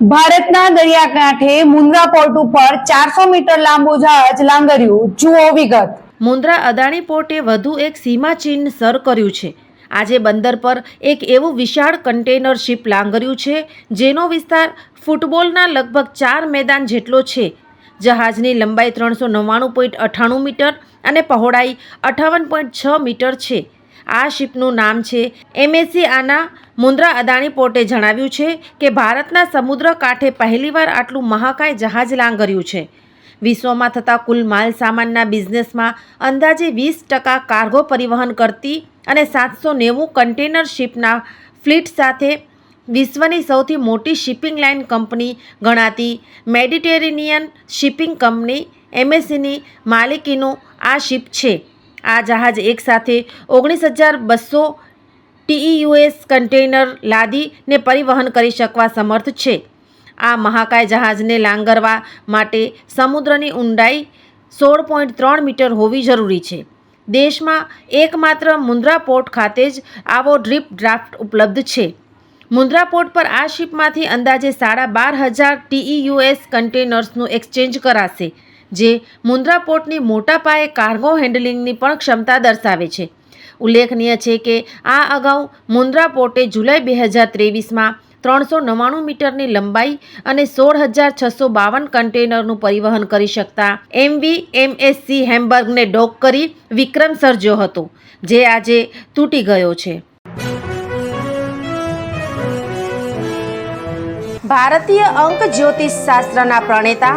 ભારતના દરિયાકાંઠે મુન્દ્રા પોર્ટ ઉપર ચારસો મીટર લાંબુ જહાજ લાંગર્યું જુઓ વિગત. મુન્દ્રા અદાણી પોર્ટે વધુ એક સીમાચિહ્ન સર કર્યું છે. આજે બંદર પર એક એવું વિશાળ કન્ટેનર શિપ લાંગર્યું છે, જેનો વિસ્તાર ફૂટબોલના લગભગ ચાર મેદાન જેટલો છે. જહાજની લંબાઈ ત્રણસો નવ્વાણું પોઈન્ટ અઠ્ઠાણું મીટર અને પહોળાઈ અઠાવન પોઈન્ટ છ મીટર છે. આ શિપનું નામ છે. એમએસસી આના મુન્દ્રા અદાણી પોર્ટે જણાવ્યું છે કે ભારતના સમુદ્ર કાંઠે પહેલીવાર આટલું મહાકાય જહાજ લાંગર્યું છે. વિશ્વમાં થતા કુલ માલ સામાનના બિઝનેસમાં અંદાજે વીસ ટકા કાર્ગો પરિવહન કરતી અને સાતસો નેવું કન્ટેનર શિપના ફ્લીટ સાથે વિશ્વની સૌથી મોટી શિપિંગ લાઇન કંપની ગણાતી મેડિટેરેનિયન શિપિંગ કંપની એમએસસીની માલિકીનું આ શિપ છે. આ જહાજ એકસાથે ઓગણીસ હજાર બસો ટીઈયુએસ કન્ટેનર લાદીને પરિવહન કરી શકવા સમર્થ છે. આ મહાકાય જહાજને લાંગરવા માટે સમુદ્રની ઊંડાઈ સોળ પોઈન્ટ ત્રણ મીટર હોવી જરૂરી છે. દેશમાં એકમાત્ર મુન્દ્રા પોર્ટ ખાતે જ આવો ડ્રીપ ડ્રાફ્ટ ઉપલબ્ધ છે. મુન્દ્રા પોર્ટ પર આ શિપમાંથી અંદાજે સાડા બાર હજાર ટીઈયુએસ કન્ટેનર્સનું એક્સચેન્જ કરાશે. જે મુન્દ્રા પોર્ટની મોટા પાયે કાર્ગો હેન્ડલિંગની પણ ક્ષમતા દર્શાવે છે. ઉલ્લેખનીય છે કે આ અગાઉ મુન્દ્રા પોર્ટે જુલાઈ બે હજાર ત્રેવીસમાં ત્રણસો નવ્વાણું મીટરની લંબાઈ અને સોળ હજાર છસો બાવન કન્ટેનરનું પરિવહન કરી શકતા એમવી એમએસસી હેમ્બર્ગને ડોક કરી વિક્રમ સર્જ્યો હતો, જે આજે તૂટી ગયો છે. ભારતીય અંક જ્યોતિષ શાસ્ત્રના પ્રણેતા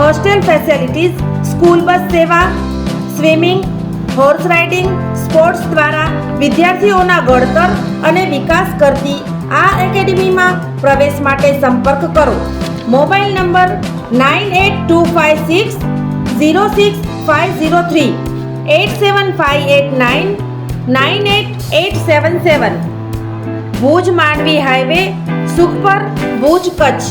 હોસ્ટેલ ફેસિલિટીઝ, સ્કૂલ બસ સેવા, સ્વિમિંગ, હોર્સ રાઇડિંગ, સ્પોર્ટ્સ દ્વારા વિદ્યાર્થીઓના ઘડતર અને વિકાસ કરતી આ એકેડમીમાં પ્રવેશ માટે સંપર્ક કરો. Mobile number nine eight two five six zero six five zero three, eight seven five eight nine nine eight eight seven seven. Bhuj Mandvi highway, Sukhpar, Bhuj Kutch.